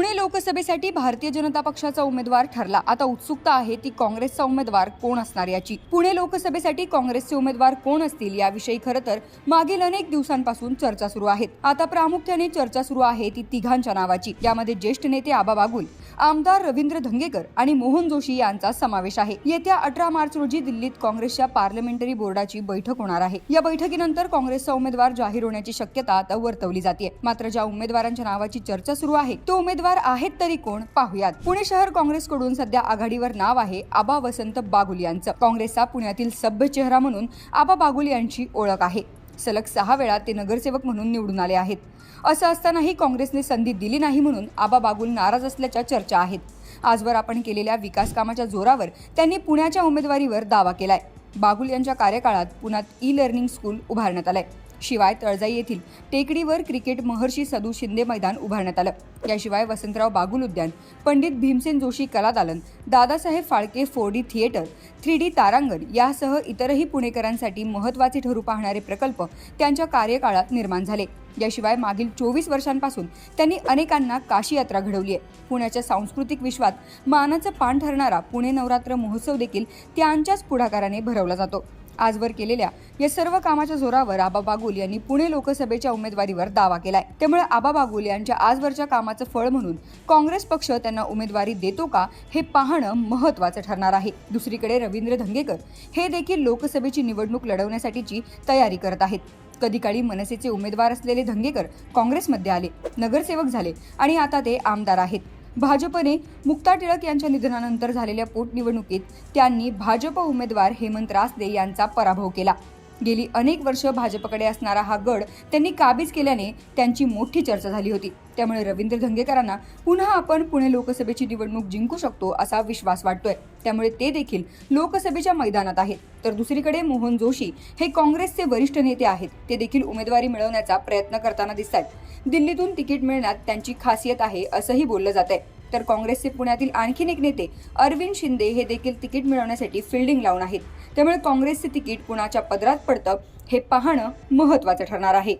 पुणे लोकसभेसाठी भारतीय जनता पक्षाचा उमेदवार ठरला. आता उत्सुकता आहे ती काँग्रेसचा उमेदवार कोण असणार याची. पुणे लोकसभेसाठी काँग्रेसचे उमेदवार कोण असतील याविषयी खरं तर मागील अनेक दिवसांपासून चर्चा सुरू आहेत आता प्रामुख्याने चर्चा सुरू आहे ती तिघांच्या नावाची. यामध्ये ज्येष्ठ नेते आबा बागुल आमदार रवींद्र धंगेकर आणि मोहन जोशी यांचा समावेश आहे. येत्या अठरा मार्च रोजी दिल्लीत काँग्रेसच्या पार्लमेंटरी बोर्डाची बैठक होणार आहे. या बैठकीनंतर काँग्रेसचा उमेदवार जाहीर होण्याची शक्यता आता वर्तवली जाते मात्र ज्या उमेदवारांच्या नावाची चर्चा सुरू आहे तो उमेदवार आहेत तरी कोण? पाहुयात. पुणे शहर काँग्रेसकडून सध्या आघाडीवर नाव आहे आबा वसंत बागुल यांचं. काँग्रेसचा पुण्यातील सभ्य चेहरा म्हणून आबा बागुल यांची ओळख आहे. सलग सहा वेळा ते नगरसेवक म्हणून निवडून आले आहेत. असं असतानाही काँग्रेसने संधी दिली नाही म्हणून आबा बागुल नाराज असल्याच्या चर्चा आहेत. आजवर आपण केलेल्या विकास कामाच्या जोरावर त्यांनी पुण्याच्या उमेदवारीवर दावा केलाय. बागुल यांच्या कार्यकाळात पुण्यात ई लर्निंग स्कूल उभारण्यात आलंय. शिवाय तळजाई येथील टेकडीवर क्रिकेट महर्षी सदू शिंदे मैदान उभारण्यात आलं. याशिवाय वसंतराव बागुल उद्यान पंडित भीमसेन जोशी कला दालन Dadasaheb Phalke four D theatre three D तारांगण यासह इतरही पुणेकरांसाठी महत्त्वाचे ठरू पाहणारे प्रकल्प त्यांच्या कार्यकाळात निर्माण झाले. याशिवाय मागील चोवीस वर्षांपासून त्यांनी अनेकांना काशी यात्रा घडवली आहे. पुण्याच्या सांस्कृतिक विश्वात मानाचं पान ठरणारा पुणे नवरात्र महोत्सव देखील त्यांच्याच पुढाकाराने भरवला जातो. आजवर केलेल्या या सर्व कामाच्या जोरावर आबा बागुल यांनी पुणे लोकसभेच्या उमेदवारीवर दावा केलाय. त्यामुळे आबा बागुल यांच्या आजवरच्या कामाचं फळ म्हणून काँग्रेस पक्ष त्यांना उमेदवारी देतो का हे पाहणं महत्त्वाचं ठरणार आहे. दुसरीकडे रवींद्र धंगेकर हे देखील लोकसभेची निवडणूक लढवण्यासाठीची तयारी करत आहेत. कधी काळी मनसेचे उमेदवार असलेले धंगेकर काँग्रेसमध्ये आले नगरसेवक झाले आणि आता ते आमदार आहेत. भाजपने मुक्ता टिळक यांच्या निधनानंतर झालेल्या पोटनिवडणुकीत त्यांनी भाजप उमेदवार हेमंत रासदे यांचा पराभव केला. गेली अनेक वर्ष भाजपकडे असणारा हा गड त्यांनी काबीज केल्याने त्यांची मोठी चर्चा झाली होती. त्यामुळे रवींद्र धंगेकरांना पुन्हा आपण पुणे लोकसभेची निवडणूक जिंकू शकतो असा विश्वास वाटतोय. त्यामुळे ते देखील लोकसभेच्या मैदानात आहेत. तर दुसरीकडे मोहन जोशी हे काँग्रेसचे वरिष्ठ नेते आहेत. ते देखील उमेदवारी मिळवण्याचा प्रयत्न करताना दिसत आहेत दिल्लीतून तिकीट मिळण्यात त्यांची खासियत आहे असंही बोललं जात आहे तर काँग्रेसचे पुण्यातील आणखीन एक नेते अरविंद शिंदे हे देखील तिकीट मिळवण्यासाठी फिल्डिंग लावून आहेत. त्यामुळे काँग्रेसचे तिकीट कुणाच्या पदरात पडतं हे पाहणं महत्त्वाचं ठरणार आहे.